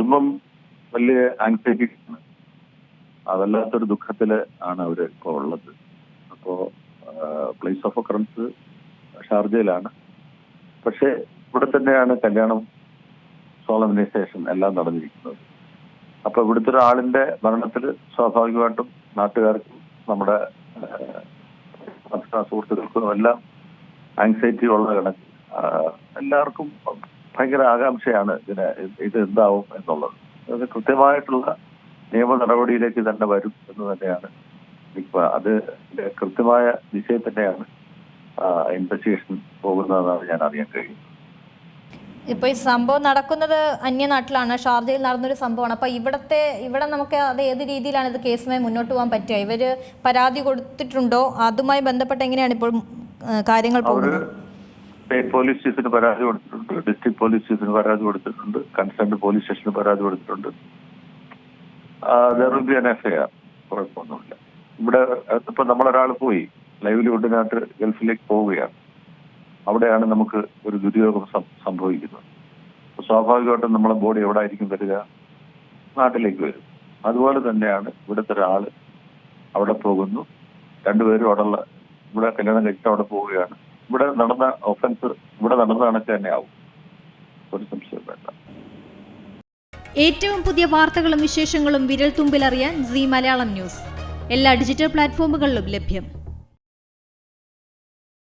കുടുംബം വലിയ ആങ്സൈറ്റി അതല്ലാത്തൊരു ദുഃഖത്തിൽ ആണ് അവർ ഇപ്പോൾ ഉള്ളത്. അപ്പോ പ്ലേസ് ഓഫ് അക്കറൻസ് ഷാർജയിലാണ്. പക്ഷെ ഇവിടെ തന്നെയാണ് കല്യാണം സോളമിനൈസേഷൻ എല്ലാം നടന്നിരിക്കുന്നത്. അപ്പൊ ഇവിടുത്തെ ഒരാളിന്റെ മരണത്തിൽ സ്വാഭാവികമായിട്ടും നാട്ടുകാർക്കും നമ്മുടെ സുഹൃത്തുക്കൾക്കും എല്ലാം ആങ്സൈറ്റി ഉള്ള കണക്ക്. എല്ലാവർക്കും ഭയങ്കര ആകാംക്ഷയാണ് ഇതിന് ഇത് എന്താവും എന്നുള്ളത്. അത് കൃത്യമായിട്ടുള്ള നിയമ നടപടിയിലേക്ക് തന്നെ വരും എന്ന് തന്നെയാണ് ഇപ്പൊ അത് കൃത്യമായ ദിശയിൽ തന്നെയാണ് ഇൻവെസ്റ്റിഗേഷൻ പോകുന്നതെന്നാണ് ഞാൻ അറിയാൻ കഴിയുന്നത്. ഇപ്പൊ ഈ സംഭവം നടക്കുന്നത് അന്യനാട്ടിലാണ്. ഷാർജയിൽ നടന്നൊരു സംഭവമാണ്. അപ്പൊ ഇവിടത്തെ ഇവിടെ നമുക്ക് അത് ഏത് രീതിയിലാണ് ഇത് കേസുമായി മുന്നോട്ട് പോകാൻ പറ്റുക? ഇവർ പരാതി കൊടുത്തിട്ടുണ്ടോ? അതുമായി ബന്ധപ്പെട്ട് എങ്ങനെയാണ് ഇപ്പോൾ കാര്യങ്ങൾ പോകുന്നത്? സ്റ്റേറ്റ് പോലീസ് സ്റ്റേഷന് പരാതി കൊടുത്തിട്ടുണ്ട്. ഡിസ്ട്രിക്ട് പോലീസ് സ്റ്റേഷന് പരാതി കൊടുത്തിട്ടുണ്ട്. കൺസേൺഡ് പോലീസ് സ്റ്റേഷന് പരാതി കൊടുത്തിട്ടുണ്ട്. B N F I R കുഴപ്പമൊന്നുമില്ല. ഇവിടെ ഇപ്പൊ നമ്മളൊരാൾ പോയി. ലൈവ്ലിഹുഡിനകത്ത് ഗൾഫിലേക്ക് പോവുകയാണ്. അവിടെയാണ് നമുക്ക് ഒരു ദുര്യോഗം സം- സംഭവിക്കുന്നത്. സ്വാഭാവികമായിട്ടും നമ്മളെ ബോഡി എവിടെ ആയിരിക്കും വരിക? നാട്ടിലേക്ക് വരും. അതുപോലെ തന്നെയാണ് ഇവിടുത്തെ ഒരാൾ അവിടെ പോകുന്നു. രണ്ടുപേരും അവിടെയുള്ള ഇവിടെ കല്യാണം കഴിച്ചിട്ട് അവിടെ പോവുകയാണ്. ഇവിടെ നടന്ന ഒഫൻസ് ഇവിടെ നടന്ന തന്നെയാവും. തന്നെ ഒരു സംശയം വേണ്ട. ഏറ്റവും പുതിയ വാർത്തകളും വിശേഷങ്ങളും വിരൽ തുമ്പിലറിയാൻ സി മലയാളം ന്യൂസ്. എല്ലാ ഡിജിറ്റൽ പ്ലാറ്റ്ഫോമുകളിലും ലഭ്യം.